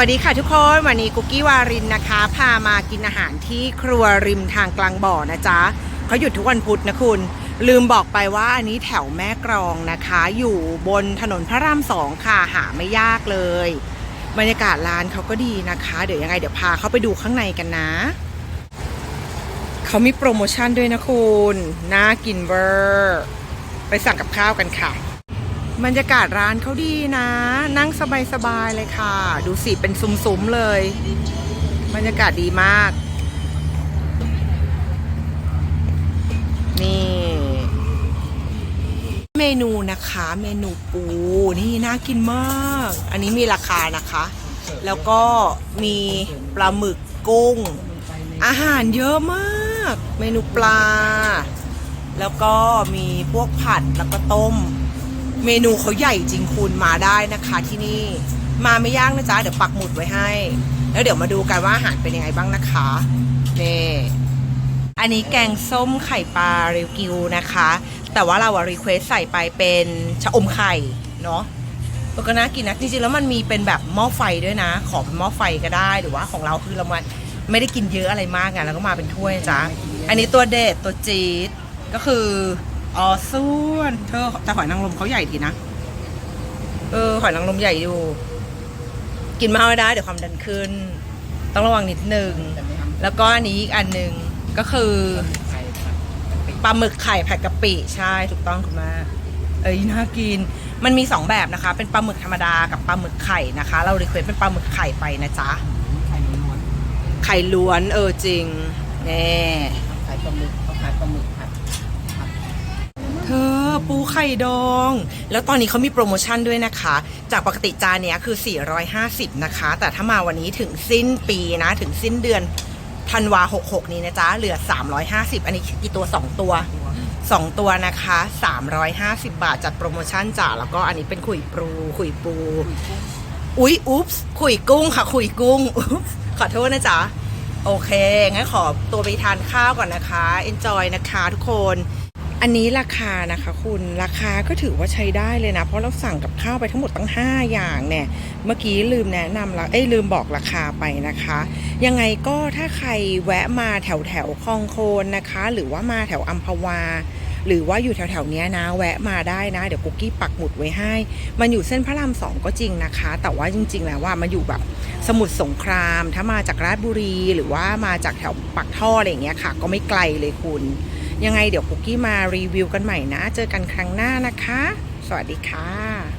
วัสดีค่ะทุกคนวันนี้กุกกี้วารินนะคะ พามากินอาหารที่ครัวริมทางกลางบ่อนะจ๊ะเขาหยุดทุกวันพุธนะคุณ ลืมบอกไปว่าอันนี้แถวแม่กรองนะคะ อยู่บนถนนพระรามสองค่ะหาไม่ยากเลย บรรยากาศร้านเขาก็ดีนะคะ เดี๋ยวยังไงเดี๋ยวพาเข้าไปดูข้างในกันนะ เขามีโปรโมชั่นด้วยนะคุณน่ากินเวอร์ไปสั่งกับข้าวกันค่ะ บรรยากาศร้านเขาดีนะ นั่งสบายๆเลยค่ะ ดูสิเป็นซุ้มๆเลย บรรยากาศดีมาก นี่ เมนูนะคะ เมนูปูนี่น่ากินมาก อันนี้มีราคานะคะ แล้วก็มีปลาหมึกกุ้ง อาหารเยอะมาก เมนูปลา แล้วก็มีพวกผัดแล้วก็ต้ม เมนูเขาใหญ่จริงคุณมาได้นะคะที่นี่มาไม่ยากนะจ๊ะเดี๋ยวปักหมุดไว้ให้ แล้วเดี๋ยวมาดูกันว่าอาหารเป็นยังไงบ้างนะคะนี่อันนี้แกงส้มไข่ปลาริวกิวนะคะ แต่ว่าเราอะรีเควสใส่ไปเป็นชะอมไข่เนาะแล้วก็น่ากินนะจริงๆแล้วมันมีเป็นแบบหม้อไฟด้วยนะ ขอเป็นหม้อไฟก็ได้หรือว่าของเราคือเรามันไม่ได้กินเยอะอะไรมากไงแล้วก็มาเป็นถ้วยจ้ะอันนี้ตัวเด็ดตัวจี๊ดก็คือ อ๋อส่วนเธอแต่หอยนางรมเขาใหญ่ดีนะ เออ หอยนางรมใหญ่อยู่ กินมากไม่ได้ เดี๋ยวความดันขึ้น ต้องระวังนิดนึง แล้วก็อันนี้อีกอันหนึ่งก็คือปลาหมึกไข่ผัดกะปิใช่ถูกต้องคุณแม่เอ้ยน่ากิน มันมีสองแบบนะคะ เป็นปลาหมึกธรรมดากับปลาหมึกไข่นะคะ เรารีเควสเป็นปลาหมึกไข่ไปนะจ๊ะไข่ล้วน ไข่ล้วนเออจริงแน่ ๆไข่ปลาหมึกเขาขายปลาหมึกผัดผัด เธอปู ไข่ดอง แล้วตอนนี้เขามีโปรโมชั่นด้วยนะคะ จากปกติจานเนี้ยคือ 450 นะคะ แต่ถ้ามาวันนี้ถึงสิ้นปีนะถึงสิ้นเดือนธันวา66 นี้นะจ๊ะ เหลือ 350 อันนี้กี่ตัว 2 ตัว 2 ตัวนะคะ 350 บาทจัดโปรโมชั่นจ้ะแล้วก็อันนี้เป็นขุยปูขุยปู อุ๊ยอุ๊ปส์ขุยกุ้งค่ะ ขุยกุ้ง ขอโทษนะจ๊ะ โอเค งั้นขอตัวไปทานข้าวก่อนนะคะ enjoy นะคะทุกคน อันนี้ราคานะคะคุณราคาก็ถือว่าใช้ได้เลยนะ เพราะเราสั่งกับข้าวไปทั้งหมดตั้ง 5 อย่างเนี่ย เมื่อกี้ลืมแนะนำละเอ้ยลืมบอกราคาไปนะคะ ยังไงก็ถ้าใครแวะมาแถวแถวคลองโคนนะคะ หรือว่ามาแถวอัมพวา หรือว่าอยู่แถวแถวนี้นะ แวะมาได้นะ เดี๋ยวกุ๊กกี้ปักหมุดไว้ให้ มันอยู่เส้นพระรามสองก็จริงนะคะ แต่ว่าจริง ๆ แล้วว่ามันอยู่แบบสมุทรสงคราม ถ้ามาจากราชบุรีหรือว่ามาจากแถวปักท่ออะไรอย่างเงี้ยค่ะ ก็ไม่ไกลเลยคุณ ยังไงเดี๋ยวคุกกี้มารีวิวกันใหม่นะ เจอกันครั้งหน้านะคะ สวัสดีค่ะ